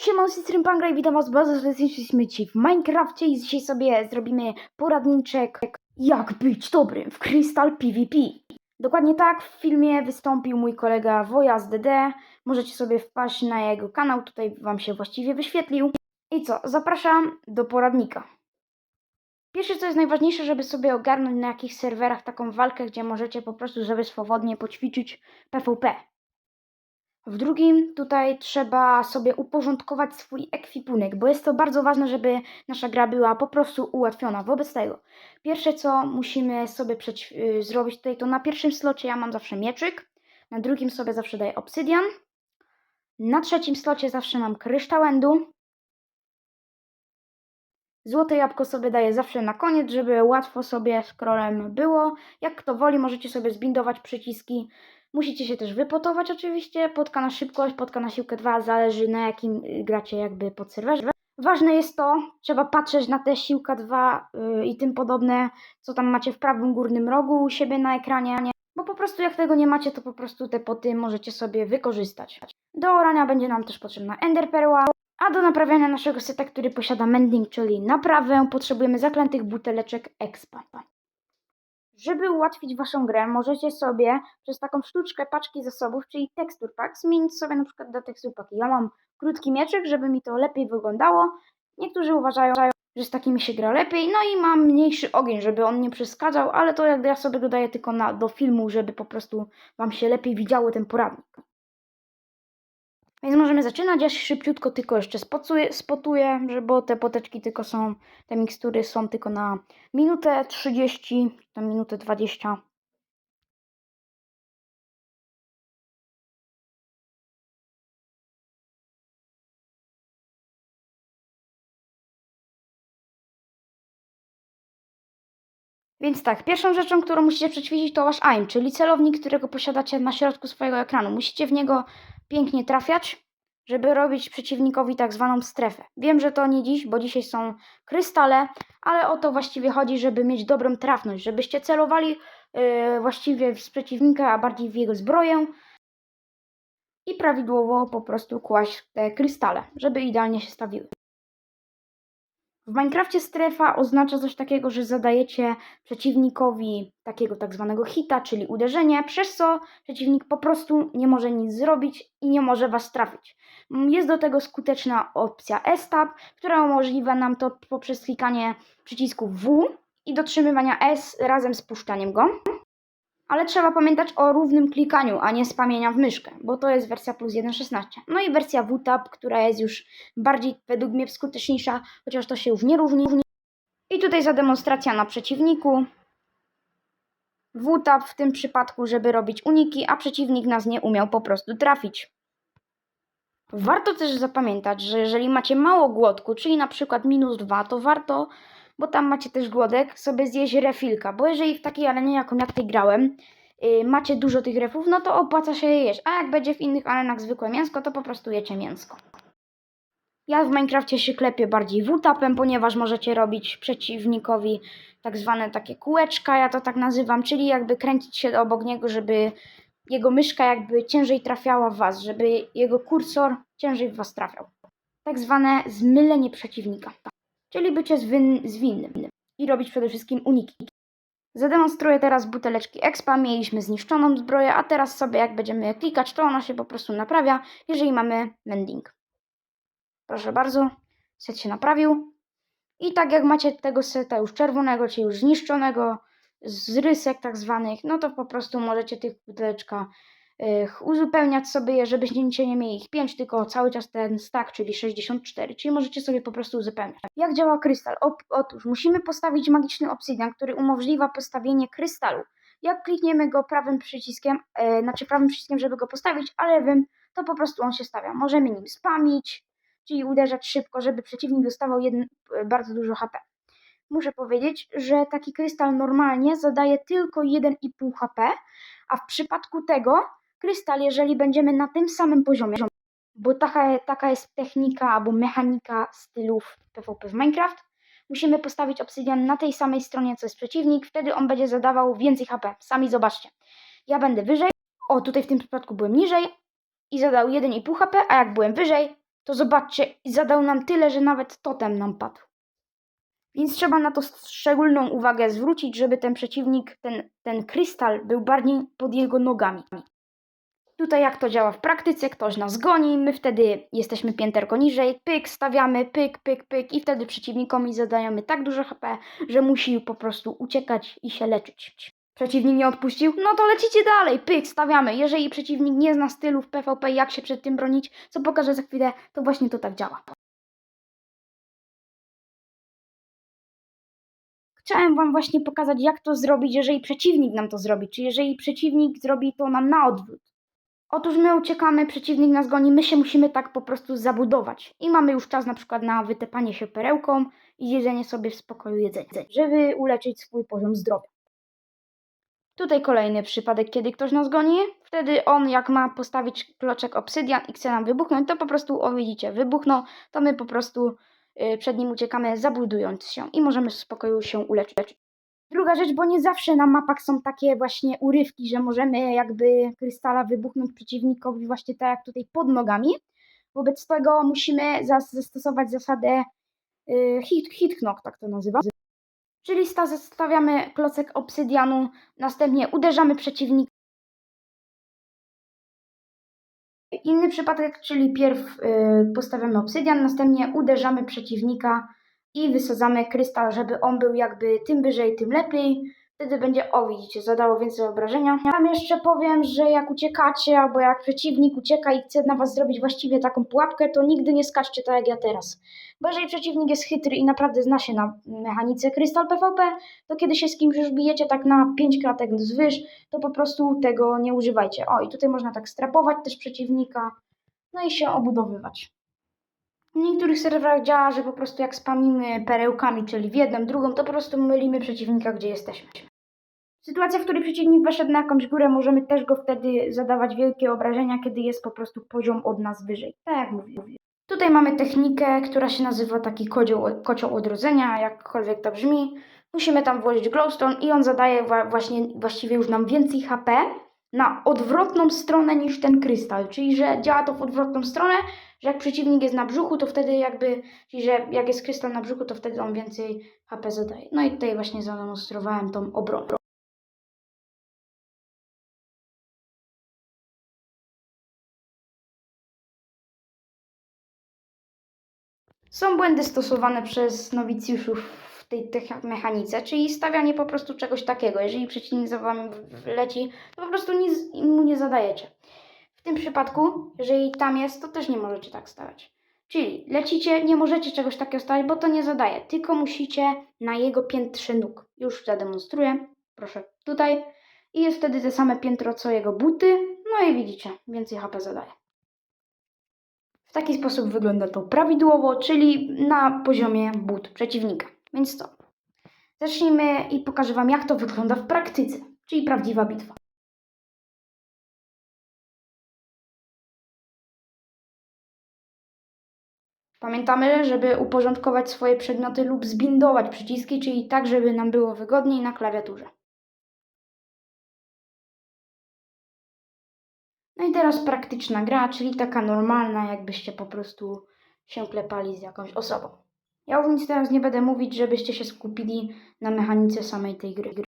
Siemon z Pangra i witam was bardzo serdecznie, jesteśmy w Minecrafcie i dzisiaj sobie zrobimy poradniczek jak być dobrym w Crystal PvP. Dokładnie tak w filmie wystąpił mój kolega Wojas DD. Możecie sobie wpaść na jego kanał, tutaj wam się właściwie wyświetlił. I co, zapraszam do poradnika. Pierwsze co jest najważniejsze, żeby sobie ogarnąć na jakich serwerach taką walkę, gdzie możecie po prostu sobie swobodnie poćwiczyć PvP. W drugim tutaj trzeba sobie uporządkować swój ekwipunek, bo jest to bardzo ważne, żeby nasza gra była po prostu ułatwiona. Wobec tego, pierwsze co musimy sobie y, zrobić tutaj, to na pierwszym slocie ja mam zawsze mieczyk, na drugim sobie zawsze daję obsydian, na trzecim slocie zawsze mam kryształ endu, Złote jabłko sobie daję zawsze na koniec, żeby łatwo sobie scrollem było. Jak kto woli, możecie sobie zbindować przyciski. Musicie się też wypotować oczywiście. Podka na szybkość, podka na siłkę 2, zależy na jakim y, gracie jakby pod serwerze. Ważne jest to, trzeba patrzeć na te siłka 2 yy, i tym podobne, co tam macie w prawym górnym rogu u siebie na ekranie. Bo po prostu jak tego nie macie, to po prostu te poty możecie sobie wykorzystać. Do orania będzie nam też potrzebna enderperła. A do naprawiania naszego seta, który posiada mending, czyli naprawę, potrzebujemy zaklętych buteleczek expa. Żeby ułatwić Waszą grę, możecie sobie przez taką sztuczkę paczki zasobów, czyli texture pack, zmienić sobie na przykład do packi. Ja mam krótki mieczyk, żeby mi to lepiej wyglądało. Niektórzy uważają, że z takimi się gra lepiej. No i mam mniejszy ogień, żeby on nie przeszkadzał, ale to ja sobie dodaję tylko na, do filmu, żeby po prostu Wam się lepiej widziało ten poradnik. Więc możemy zaczynać. Ja się szybciutko tylko jeszcze spocuję, spotuję, bo te poteczki tylko są, te mikstury są tylko na minutę 30, na minutę 20. Więc tak, pierwszą rzeczą, którą musicie przećwiczyć to wasz aim, czyli celownik, którego posiadacie na środku swojego ekranu. Musicie w niego pięknie trafiać, żeby robić przeciwnikowi tak zwaną strefę. Wiem, że to nie dziś, bo dzisiaj są krystale, ale o to właściwie chodzi, żeby mieć dobrą trafność, żebyście celowali yy, właściwie w przeciwnika, a bardziej w jego zbroję i prawidłowo po prostu kłaść te krystale, żeby idealnie się stawiły. W Minecrafcie strefa oznacza coś takiego, że zadajecie przeciwnikowi takiego tak zwanego hita, czyli uderzenie, przez co przeciwnik po prostu nie może nic zrobić i nie może was trafić. Jest do tego skuteczna opcja S-Tab, która umożliwia nam to poprzez klikanie przycisku W i dotrzymywania S razem z puszczaniem go. Ale trzeba pamiętać o równym klikaniu, a nie spamienia w myszkę, bo to jest wersja plus 1.16. No i wersja WTAP, która jest już bardziej według mnie skuteczniejsza, chociaż to się już nie równi. I tutaj za demonstracja na przeciwniku. WTAP w tym przypadku, żeby robić uniki, a przeciwnik nas nie umiał po prostu trafić. Warto też zapamiętać, że jeżeli macie mało głodku, czyli na przykład minus 2, to warto bo tam macie też głodek, sobie zjeść refilka, bo jeżeli w takiej arenie, jaką ja tutaj grałem, yy, macie dużo tych refów, no to opłaca się je jeść, a jak będzie w innych arenach zwykłe mięsko, to po prostu jecie mięsko. Ja w Minecrafcie się klepię bardziej WTAP-em, ponieważ możecie robić przeciwnikowi tak zwane takie kółeczka, ja to tak nazywam, czyli jakby kręcić się obok niego, żeby jego myszka jakby ciężej trafiała w was, żeby jego kursor ciężej w was trafiał. Tak zwane zmylenie przeciwnika czyli bycie zwin- zwinnym i robić przede wszystkim uniki. Zademonstruję teraz buteleczki expa, mieliśmy zniszczoną zbroję, a teraz sobie jak będziemy klikać, to ona się po prostu naprawia, jeżeli mamy mending. Proszę bardzo, set się naprawił. I tak jak macie tego seta już czerwonego, czyli już zniszczonego, z rysek tak zwanych, no to po prostu możecie tych buteleczka uzupełniać sobie je, żebyście nie mieli ich 5, tylko cały czas ten stack, czyli 64, czyli możecie sobie po prostu uzupełniać. Jak działa krystal? O, otóż musimy postawić magiczny obsydian, który umożliwia postawienie krystalu. Jak klikniemy go prawym przyciskiem, e, znaczy prawym przyciskiem, żeby go postawić, a lewym, to po prostu on się stawia. Możemy nim spamić, czyli uderzać szybko, żeby przeciwnik dostawał jeden, e, bardzo dużo HP. Muszę powiedzieć, że taki krystal normalnie zadaje tylko 1,5 HP, a w przypadku tego krystal, jeżeli będziemy na tym samym poziomie, bo taka, taka jest technika albo mechanika stylów PvP w Minecraft, musimy postawić obsydian na tej samej stronie, co jest przeciwnik, wtedy on będzie zadawał więcej HP. Sami zobaczcie. Ja będę wyżej, o tutaj w tym przypadku byłem niżej i zadał 1,5 HP, a jak byłem wyżej, to zobaczcie, zadał nam tyle, że nawet totem nam padł. Więc trzeba na to szczególną uwagę zwrócić, żeby ten przeciwnik, ten, ten krystal był bardziej pod jego nogami. Tutaj jak to działa w praktyce, ktoś nas goni, my wtedy jesteśmy pięterko niżej, pyk, stawiamy, pyk, pyk, pyk i wtedy przeciwnikowi zadajemy tak dużo HP, że musi po prostu uciekać i się leczyć. Przeciwnik nie odpuścił? No to lecicie dalej, pyk, stawiamy. Jeżeli przeciwnik nie zna stylu w PvP, jak się przed tym bronić, co pokażę za chwilę, to właśnie to tak działa. Chciałem Wam właśnie pokazać, jak to zrobić, jeżeli przeciwnik nam to zrobi, czy jeżeli przeciwnik zrobi to nam na odwrót. Otóż my uciekamy, przeciwnik nas goni, my się musimy tak po prostu zabudować. I mamy już czas na przykład na wytepanie się perełką i jedzenie sobie w spokoju jedzenia, żeby uleczyć swój poziom zdrowia. Tutaj kolejny przypadek, kiedy ktoś nas goni. Wtedy on, jak ma postawić kloczek obsydian i chce nam wybuchnąć, to po prostu, o widzicie, wybuchnął, to my po prostu y, przed nim uciekamy, zabudując się i możemy w spokoju się uleczyć. Druga rzecz, bo nie zawsze na mapach są takie właśnie urywki, że możemy jakby krystala wybuchnąć przeciwnikowi właśnie tak jak tutaj pod nogami. Wobec tego musimy zas- zastosować zasadę y, hit, hit knock, tak to nazywa. Czyli sta- stawiamy klocek obsydianu, następnie uderzamy przeciwnika. Inny przypadek, czyli pierw y, postawiamy obsydian, następnie uderzamy przeciwnika i wysadzamy krystal, żeby on był jakby tym wyżej, tym lepiej. Wtedy będzie, o widzicie, zadało więcej obrażenia. Tam jeszcze powiem, że jak uciekacie, albo jak przeciwnik ucieka i chce na was zrobić właściwie taką pułapkę, to nigdy nie skaczcie tak jak ja teraz. Bo jeżeli przeciwnik jest chytry i naprawdę zna się na mechanice krystal PvP, to kiedy się z kimś już bijecie tak na 5 klatek zwyż, to po prostu tego nie używajcie. O, i tutaj można tak strapować też przeciwnika, no i się obudowywać. W niektórych serwerach działa, że po prostu jak spamimy perełkami, czyli w jedną, drugą, to po prostu mylimy przeciwnika, gdzie jesteśmy. Sytuacja, w której przeciwnik weszedł na jakąś górę, możemy też go wtedy zadawać wielkie obrażenia, kiedy jest po prostu poziom od nas wyżej. Tak jak mówiłem. Tutaj mamy technikę, która się nazywa taki kocioł, odrodzenia, jakkolwiek to brzmi. Musimy tam włożyć glowstone i on zadaje właśnie, właściwie już nam więcej HP na odwrotną stronę niż ten krystal. Czyli, że działa to w odwrotną stronę, że jak przeciwnik jest na brzuchu, to wtedy jakby, czyli że jak jest krystal na brzuchu, to wtedy on więcej HP zadaje. No i tutaj właśnie zademonstrowałem tą obronę. Są błędy stosowane przez nowicjuszów tej mechanice, czyli stawianie po prostu czegoś takiego. Jeżeli przeciwnik za wami leci, to po prostu nic mu nie zadajecie. W tym przypadku, jeżeli tam jest, to też nie możecie tak stawiać. Czyli lecicie, nie możecie czegoś takiego stawiać, bo to nie zadaje, tylko musicie na jego piętrze nóg. Już zademonstruję. Proszę tutaj. I jest wtedy te same piętro co jego buty. No i widzicie, więcej HP zadaje. W taki sposób wygląda to prawidłowo, czyli na poziomie but przeciwnika. Więc co? Zacznijmy i pokażę Wam, jak to wygląda w praktyce, czyli prawdziwa bitwa. Pamiętamy, żeby uporządkować swoje przedmioty lub zbindować przyciski, czyli tak, żeby nam było wygodniej na klawiaturze. No i teraz praktyczna gra, czyli taka normalna, jakbyście po prostu się klepali z jakąś osobą. Ja już nic teraz nie będę mówić, żebyście się skupili na mechanice samej tej gry.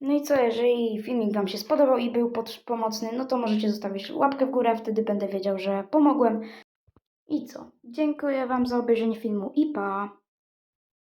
No i co, jeżeli filmik Wam się spodobał i był pomocny, no to możecie zostawić łapkę w górę, wtedy będę wiedział, że pomogłem. I co? Dziękuję Wam za obejrzenie filmu i pa!